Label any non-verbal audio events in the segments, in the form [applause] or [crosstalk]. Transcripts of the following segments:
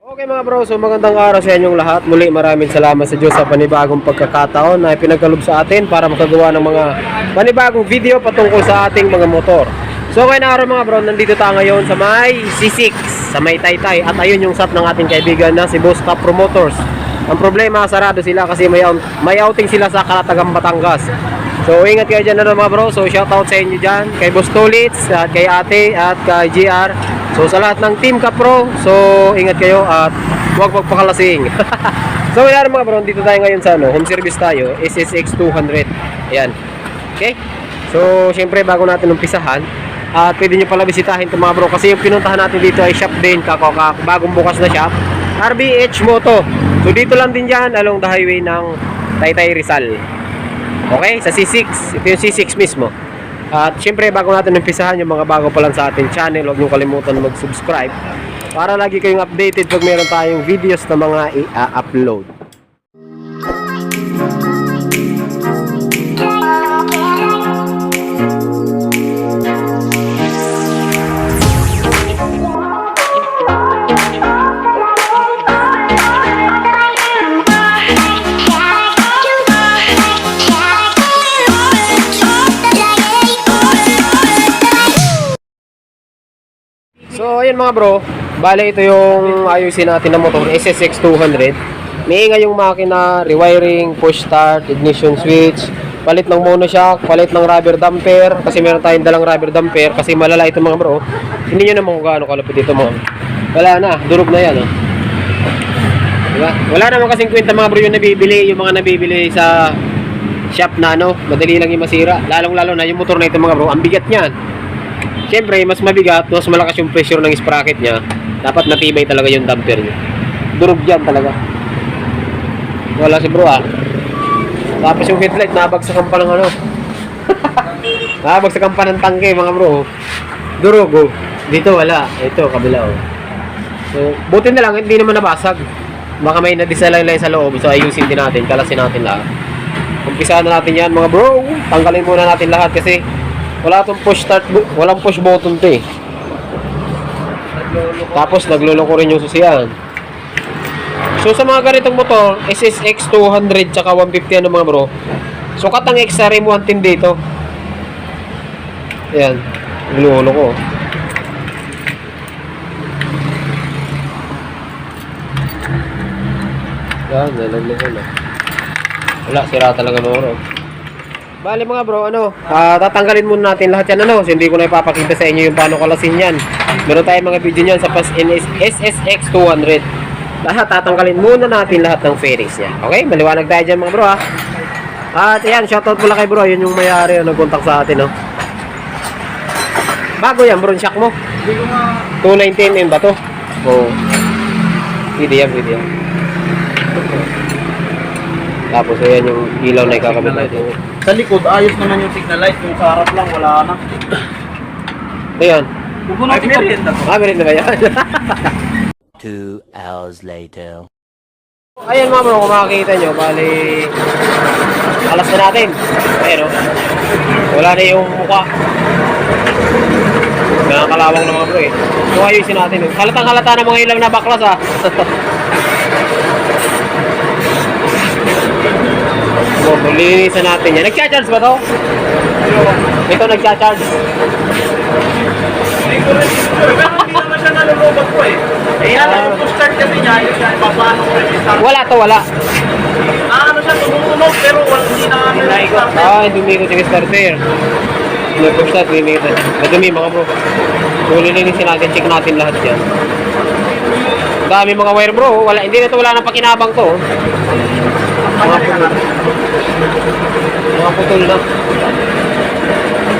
Okay mga bro, so magandang araw sa inyong lahat. Muli maraming salamat sa Diyos sa panibagong pagkakataon na pinagkalob sa atin para makagawa ng mga panibagong video patungkol sa ating mga motor. So na araw mga bro, nandito tayo ngayon sa may C6, sa may Taytay. At ayun yung shop ng ating kaibigan na si Boss Top Promoters. Ang problema, sarado sila kasi may, may outing sila sa Kalatagang Batangas. So ingat kayo dyan na mga bro. So shout out sa inyo dyan. Kay Boss Tulits, at kay Ate, at kay GR. So sa lahat ng Team Kapro, so ingat kayo at huwag magpakalasing. [laughs] so yan mga bro, dito tayo ngayon sa ano, home service tayo, SSX 200. Ayan. Okay? So syempre bago natin umpisahan, at pwede nyo pala bisitahin ito mga bro kasi yung pinuntahan natin dito ay shop din, kako bagong bukas na shop. RBH Moto. So dito lang din dyan along the highway ng Taytay Rizal. Okay, sa C6. Ito yung C6 mismo. At syempre, bago natin umpisahan yung mga bago pa lang sa ating channel, huwag niyo kalimutan mag-subscribe para lagi kayong updated pag meron tayong videos na mga i-upload. So, ayun mga bro, bale ito yung ayusin natin na motor, SSX 200. May ingay yung makina, rewiring, push start, ignition switch, palit ng monoshock, palit ng rubber damper, kasi meron tayong dalang rubber damper, kasi malala ito mga bro. Hindi nyo naman kung gaano kalapit ito mga Wala na, durog na yan. Oh. Diba? Wala naman kasing kwenta mga bro yung nabibili, yung mga nabibili sa shop na ano, madali lang yung masira. Lalong lalo na yung motor na ito mga bro, ang bigat niyan. Siyempre, mas mabigat, mas malakas yung pressure ng sprocket niya. Dapat matibay talaga yung damper niya. Durog yan talaga. Wala si bro ah. Tapos yung headlight, nabagsakan pa ng ano. [laughs] nabagsakan pa ng tangke mga bro. Durog oh. Dito wala. Ito, kabila oh. So, buti na lang, hindi naman nabasag. Baka may nadisalay sa loob. So, ayusin din natin, kalasin natin lahat. Umpisahan na natin yan mga bro. Tanggalin muna natin lahat kasi wala tong push start, walang push button to eh. Tapos nagluloko rin yung susiyan. So sa mga ganitong motor, SSX 200 tsaka 150 ano mga bro. Sukat ang rim 110 dito. Ayan. Nagluloko. Yan, nalaglag na. Wala, sira talaga mga bro. Bali mga bro, ano, ah, tatanggalin muna natin lahat yan ano, so hindi ko na ipapakita sa inyo yung paano kalasin yan. Meron tayong mga video niyan sa PAS NS SSX 200. Lahat tatanggalin muna natin lahat ng fairings niya. Okay, maliwanag tayo dyan mga bro ha. At yan, shoutout pala kay bro, yun yung may-ari yung nag-contact sa atin no. Bago yan bro, shock mo. 219 ba to? Oo. Pwede yan, pwede yan. Tapos ayan yung ilaw na ikakabit natin. Sa likod, ayos naman yung signal light. Yung sa harap lang, wala na. Ayan. Pupunutin ko rin na to. Ah, meron na ba yan? Two hours later. Ayan mga bro, kung makikita nyo, bali, alas na natin. Ayan o. Wala na yung mukha. Nakakalawang na mga bro eh. So ayusin natin. Halatang halata na mga ilang na baklas ah. [laughs] So, linisan natin yan. Nag-charge ba to? Ito nag-charge. Ko eh. Eh yan, Ah. yung start kasi niya, yung rin start. Wala to, wala. Ah, ano siya, tumutunog, pero wala, hindi na kami start. Ah, hindi umikot yung starter. Nag-push start, hindi umikot. Madumi mga bro. So, lilinisin natin, check natin lahat yan. Dami mga wire bro, wala, hindi na to wala nang pakinabang to. Mga. Mga putol na.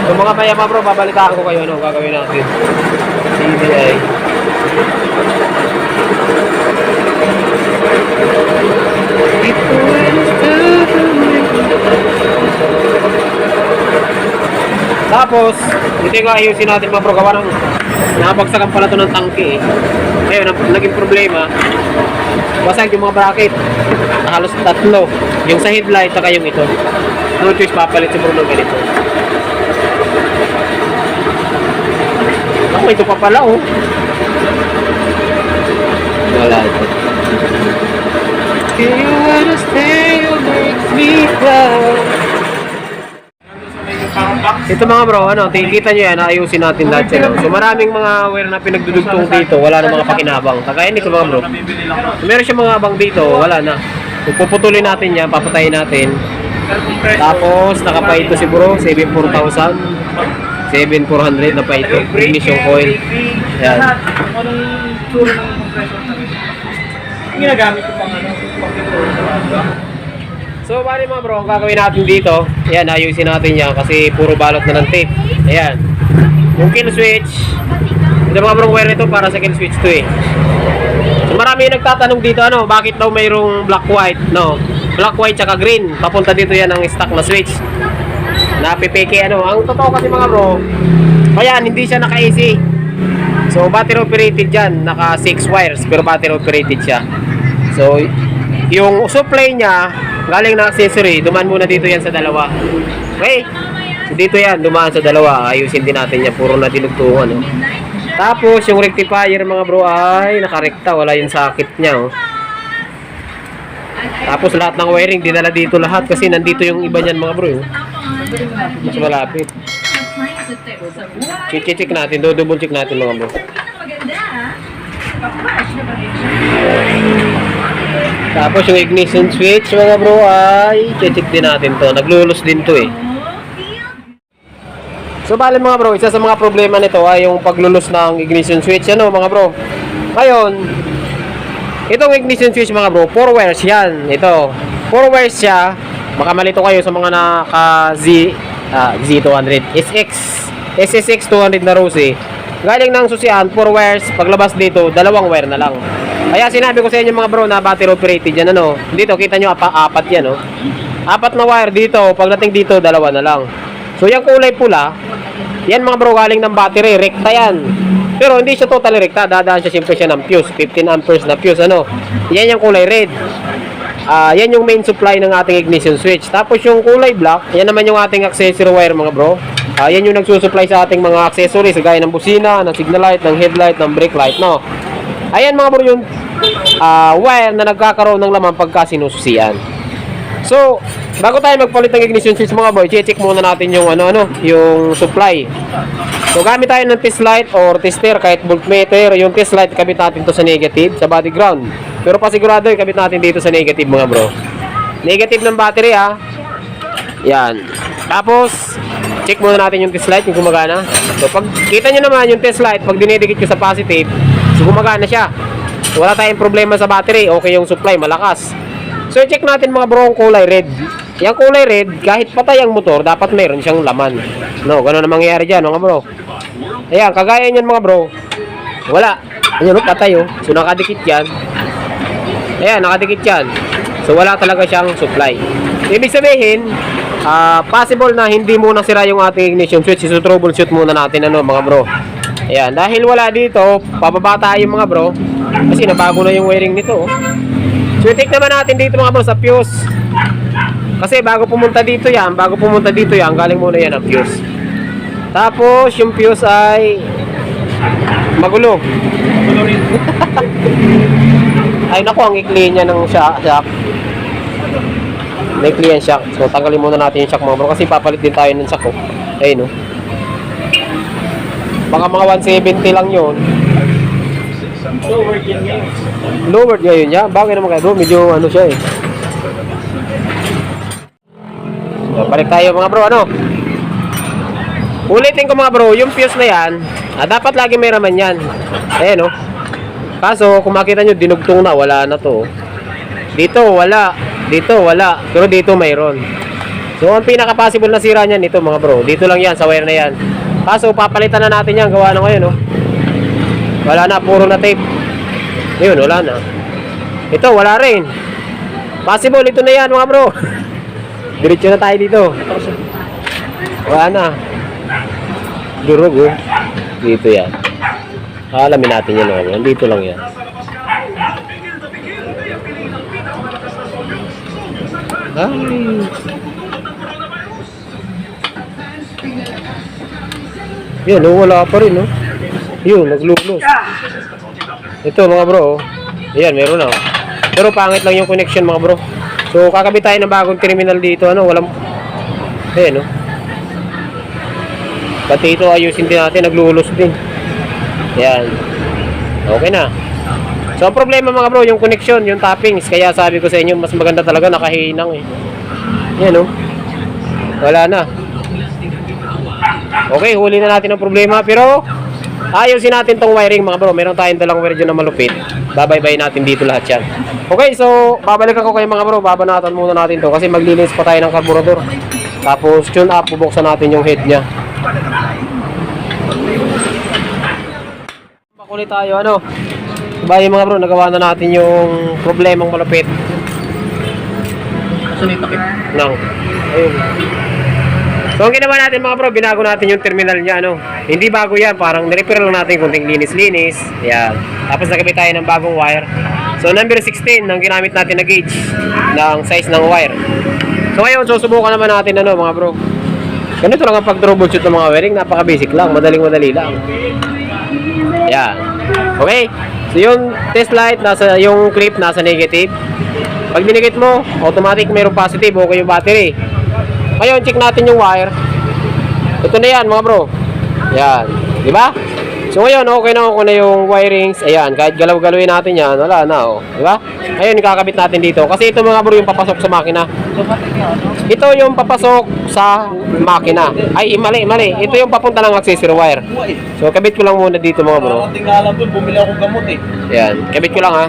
So mga kaya mga bro, babalitaan ko kayo ano gagawin natin. CBI. Tapos, ito yung ayusin natin mga bro, gawa ng nabagsakan pala to ng tangke eh. Ngayon, naging problema, Basag yung mga bracket. Halos tatlo. Yung sa headlight, saka yung ito. No choice, papalit siguro ng ganito. Ako, ito pa pala, oh. Wala ito. Do you wanna stay or make me proud? Ito mga bro, ano, kita nyo yan, ayusin natin lahat yan. So maraming mga wire na pinagdudugtong dito, wala na mga pakinabang. Kagaya nito mga bro. Meron siya mga abang dito, wala na. Puputulin natin yan, papatayin natin. Tapos nakapa ito si bro, 74,000. 7,400 na pa ito. Ignition coil. Yan. Ang Ginagamit ko pang ano, pang So bali mga bro, ang gagawin natin dito, ayan, ayusin natin yan kasi puro balot na ng tape. Ayan. Yung kill switch, ito mga bro, wire ito para sa kill switch to eh. So marami yung nagtatanong dito, ano, bakit daw mayroong black white, no? Black white tsaka green, papunta dito yan ang stock na switch. Na PPK, ano, ang totoo kasi mga bro, ayan, hindi siya naka-AC. So battery operated yan, naka 6 wires, pero battery operated siya. So, yung supply niya, galing na accessory, dumaan muna dito yan sa dalawa. Okay? So, dito yan, dumaan sa dalawa. Ayusin din natin yan, puro na dinugtungan. No? Tapos, yung rectifier mga bro ay nakarekta, wala yung sakit niya. Oh. Tapos, lahat ng wiring, dinala dito lahat kasi nandito yung iba niyan mga bro. Oh. Mas malapit. Check-check natin, do double check natin mga bro. Tapos yung ignition switch mga bro ay check din natin to. Naglulus din to eh. So bale mga bro, isa sa mga problema nito ay yung paglulus ng ignition switch. Ano mga bro? Ngayon, itong ignition switch mga bro, 4 wires yan. Ito, 4 wires siya. Baka malito kayo sa mga naka Z, ah, Z200, SX, SSX 200 na rose Galing ng susian, 4 wires. Paglabas dito, dalawang wire na lang. Kaya sinabi ko sa inyo mga bro na battery operated yan ano. Dito kita nyo apa, apat yan oh. Apat na wire dito, pagdating dito dalawa na lang. So yung kulay pula, yan mga bro galing ng battery, rekta yan. Pero hindi siya totally rekta, dadaan siya siyempre siya ng fuse, 15 amperes na fuse ano. Yan yung kulay red. Ah, yan yung main supply ng ating ignition switch. Tapos yung kulay black, yan naman yung ating accessory wire mga bro. Ah, yan yung nagsusupply sa ating mga accessories gaya ng busina, ng signal light, ng headlight, ng brake light, no. Ayan mga bro yung ah, wire na nagkakaroon ng laman pagka sinususian. So, bago tayo magpalit ng ignition switch mga boy, check muna natin yung ano ano, yung supply. So, gamit tayo ng test light or tester kahit voltmeter, yung test light kabit natin to sa negative, sa body ground. Pero pasigurado kabit natin dito sa negative mga bro. Negative ng battery ha. Yan. Tapos, check muna natin yung test light kung gumagana. So, pag kita nyo naman yung test light, pag dinidikit ko sa positive, so gumagana siya. Wala tayong problema sa battery. Okay yung supply, malakas. So, check natin mga bro ang kulay red. Yung kulay red, kahit patay ang motor, dapat meron siyang laman. No, ganun na mangyayari dyan, mga bro. Ayan, kagaya niyan mga bro. Wala. Ayan, oh, patay oh. So, nakadikit yan. Ayan, nakadikit yan. So, wala talaga siyang supply. Ibig sabihin, ah, possible na hindi muna sira yung ating ignition switch. So, troubleshoot muna natin, ano, mga bro. Ayan, dahil wala dito, pababa tayo mga bro. Kasi nabago na yung wiring nito. oh. So, take naman natin dito mga bro sa fuse. Kasi bago pumunta dito yan, bago pumunta dito yan, galing muna yan ang fuse. Tapos, yung fuse ay magulo. [laughs] Ay naku, ang ikli niya ng shock. May ikli yan shock. So tanggalin muna natin yung shock mga bro kasi papalit din tayo ng shock. Oh. Ayun oh. Baka mga 170 lang yun. Lower yan ngayon. Lowered ngayon niya. Bagay naman kayo bro. Medyo ano siya eh. So, balik tayo mga bro. Ano? Ulitin ko mga bro. Yung fuse na yan. Ah, dapat lagi may raman yan. Ayan oh. Kaso kung makita nyo dinugtong na. Wala na to. Dito wala. Dito wala. Pero dito mayroon. So ang pinaka-possible na sira niyan ito mga bro. Dito lang yan sa wire na yan. Kaso papalitan na natin yan. Gawa na ngayon oh. Wala na. Puro na tape. Ayun, wala na. Ito, wala rin. Possible, ito na yan mga bro. [laughs] Diretso na tayo dito. Wala na. Durog oh. Dito yan. Alamin natin yan bro. Dito lang yan. Ay. Yan, oh, wala pa rin, oh. Yun, naglulus. Ito mga bro, oh. Ayan, meron na. oh. Pero pangit lang yung connection mga bro. So, kakabit tayo ng bagong terminal dito. Ano, walang... Eh, no? Pati ito ayusin din natin, naglulos din. Yan. Okay na. So, ang problema mga bro, yung connection, yung tappings. Kaya sabi ko sa inyo, mas maganda talaga nakahinang eh. Yan, no? Wala na. Okay, huli na natin ang problema. Pero, ayusin natin tong wiring mga bro. Meron tayong dalang wire dyan na malupit. Babaybay natin dito lahat yan. Okay, so, babalik ako kayo mga bro. Babanatan muna natin to kasi maglilinis pa tayo ng carburetor. Tapos, tune up, bubuksan natin yung head niya. Makulit tayo, ano? Bye mga bro, nagawa na natin yung problemang malupit. Takip. Nang. Ayun. So, ang ginawa natin mga bro, binago natin yung terminal niya, ano. Hindi bago yan, parang nirepair lang natin kunting linis-linis. Yan. Tapos nagkabit tayo ng bagong wire. So, number 16, ang ginamit natin na gauge ng size ng wire. So, ngayon, susubukan naman natin, ano, mga bro. Ganito lang ang pag-troubleshoot ng mga wiring, napaka-basic lang, madaling-madali lang. Yan. Okay. So, yung test light, nasa, yung clip, nasa negative. Pag dinikit mo, automatic mayroong positive, okay yung battery. Ngayon, check natin yung wire. Ito na yan, mga bro. Yan. Di ba? So, ngayon, okay na okay na yung wirings. Ayan, kahit galaw-galawin natin yan, wala na, oh. Di ba? Ngayon, ikakabit natin dito. Kasi ito, mga bro, yung papasok sa makina. Ito yung papasok sa makina. Ay, mali, mali. Ito yung papunta ng accessory wire. So, kabit ko lang muna dito, mga bro. Tingala doon, bumili akong gamot eh. Yan, kabit ko lang ha.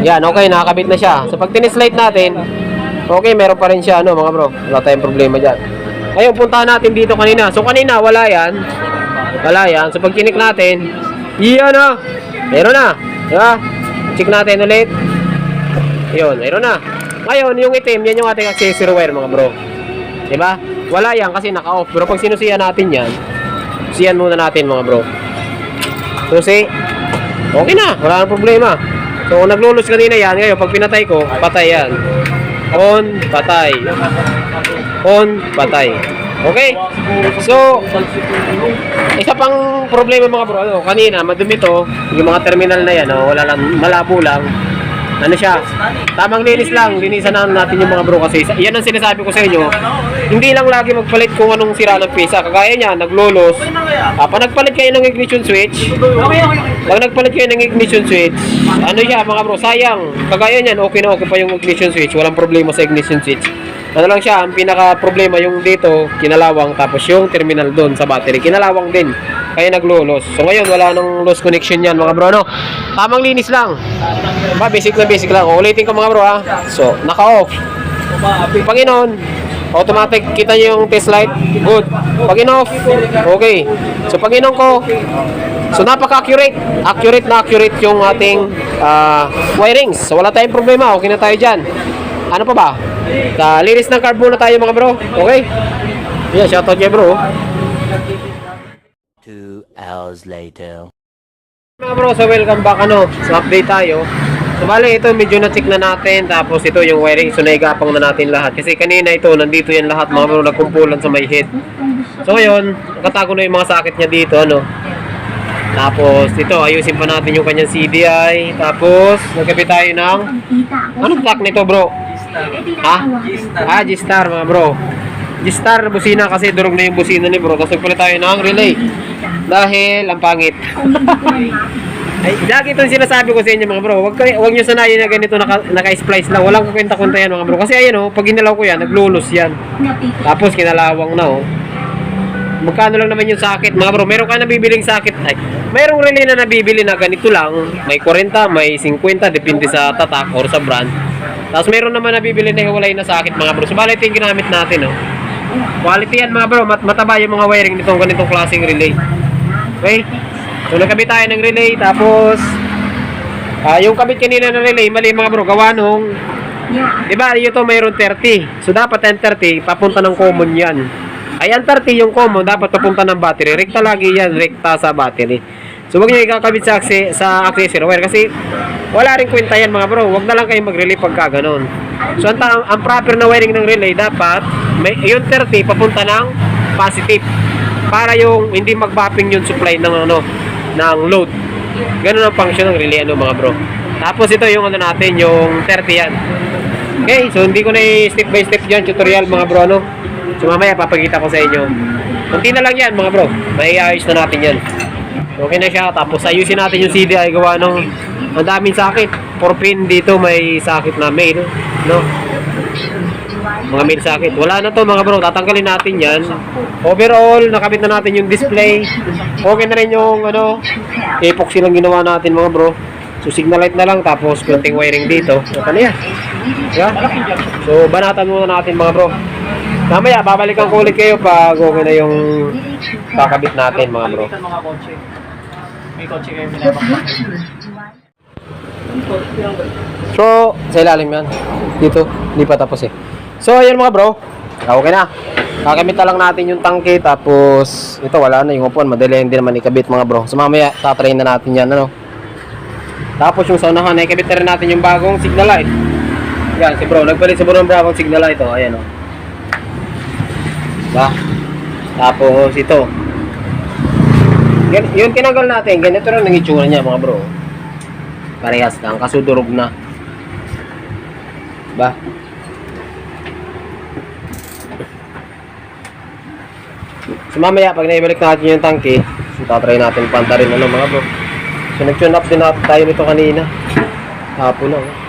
Yan, okay, nakakabit na siya. So pag tinislide natin, okay, meron pa rin siya, ano mga bro. Wala tayong problema dyan. Ngayon, puntahan natin dito kanina. So kanina, wala yan. Wala yan. So pag tinik natin, iyan na. Meron na. Diba? Check natin ulit. Yun, meron na. Ngayon, yung itim, yan yung ating accessory wire mga bro. Diba? Wala yan kasi naka-off. Pero pag sinusiyan natin yan, siyan muna natin mga bro. Susi. Okay na, wala nang problema. So, naglulos kanina yan, ngayon, pag pinatay ko, patay yan. On, patay. On, patay. Okay? So, isa pang problema mga bro, ano, kanina, madumi to, yung mga terminal na yan, oh, wala lang, malabo lang. Ano siya? Tamang linis lang, linisan na natin yung mga bro kasi yan ang sinasabi ko sa inyo. Hindi lang lagi magpalit kung anong sira ng pisa. Kagaya niya, naglolos. Ah, pag nagpalit kayo ng ignition switch, pag nagpalit kayo ng ignition switch, ano siya mga bro, sayang. Kagaya niyan, okay na okay pa yung ignition switch, walang problema sa ignition switch. Ano lang siya, ang pinaka problema yung dito, kinalawang, tapos yung terminal doon sa battery, kinalawang din. Kaya naglo-loss. So ngayon, wala nang loss connection yan mga bro, no? Tamang linis lang. Ba, basic na basic lang. Ulitin ko mga bro, ha? So, naka-off. Pag in-on, automatic kita nyo yung test light. Good. Pag in-off, okay. So, pag in-on ko, so napaka-accurate. Accurate na accurate yung ating ah, wirings. So, wala tayong problema. Okay na tayo dyan. Ano pa ba? Uh, linis ng carb muna tayo mga bro. Okay? Yeah, shoutout kay bro. Hours later. Mga bro, so welcome back ano, sa update tayo. So bali ito medyo na-check na natin tapos ito yung wiring so naigapang na natin lahat kasi kanina ito nandito yan lahat mga bro nagkumpulan sa may head. So ngayon, nakatago na yung mga sakit niya dito ano. Tapos ito ayusin pa natin yung kanyang CDI tapos nagkabit tayo ng anong plug nito bro? Ha? Ah, G-Star mga bro. G-Star busina kasi durog na yung busina ni bro. Tapos nagpalit tayo ng relay. Dahil ang pangit. [laughs] Ay, lagi itong sinasabi ko sa inyo mga bro. Huwag, kayo, huwag nyo sanayin na ganito naka, naka-splice lang. Walang kukwenta-kunta yan mga bro. Kasi ayan oh, pag ginalaw ko yan, naglulos yan. Tapos kinalawang na oh. Magkano lang naman yung sakit mga bro? Meron ka nabibiling sakit. Ay, merong relay na nabibili na ganito lang. May 40, may 50, depende sa tatak or sa brand. Tapos meron naman nabibili na hiwalay na sakit mga bro. So bali ito yung ginamit natin oh. Quality yan mga bro. Mat mataba yung mga wiring nitong ganitong klaseng relay. Okay? So nagkabit tayo ng relay tapos ah yung kabit kanina ng relay mali mga bro gawa nung Di ba, ito mayroon 30. So dapat ang 30 papunta ng common 'yan. Ay ang 30 yung common dapat papunta ng battery. Rekta lagi 'yan, rekta sa battery. So wag niyo ikakabit sa acce- sa accessory wire kasi wala rin kwenta yan mga bro. Wag na lang kayo mag-relay pagka ganun. So ang, ang proper na wiring ng relay dapat may yung 30 papunta ng positive para yung hindi mag-bapping yung supply ng ano ng load. Ganun ang function ng relay ano mga bro. Tapos ito yung ano natin, yung 30 yan. Okay, so hindi ko na i-step by step dyan, tutorial mga bro, ano? So mamaya papakita ko sa inyo. Kunti na lang yan mga bro, may ayos na natin yan. Okay na siya, tapos ayusin natin yung CD ay gawa ng ang daming sakit. For pin dito may sakit na mail, no? Mga mail sakit. Wala na to mga bro, tatanggalin natin yan. Overall, nakabit na natin yung display. Okay na rin yung ano, epoxy lang ginawa natin mga bro. So signal light na lang tapos konting wiring dito. Ano yan? Yeah? So banatan muna natin mga bro. Mamaya babalikan ko ulit kayo pag okay na yung kakabit natin mga bro. May kotse kayo binabakbak. So, sa ilalim yan. Dito, hindi pa tapos eh. So, ayan mga bro. Ah, Okay na. Kakamit na lang natin yung tangke tapos ito wala na yung upuan. Madali hindi naman ikabit mga bro. So mamaya tatrain na natin yan ano. Tapos yung sa unahan, ikabit na rin natin yung bagong signal light. Yan, si bro. Nagpalit si bro ng bagong signal light. Oh. Ayan oh. Diba? Tapos ito. Yan, yung tinanggal natin, ganito rin ang itsura niya mga bro. Parehas lang, kaso durog na. Ba? So mamaya, pag naibalik natin yung tangke, so tatry natin panta rin ano mga bro. So nag-tune up din natin tayo nito kanina. Hapon na. oh.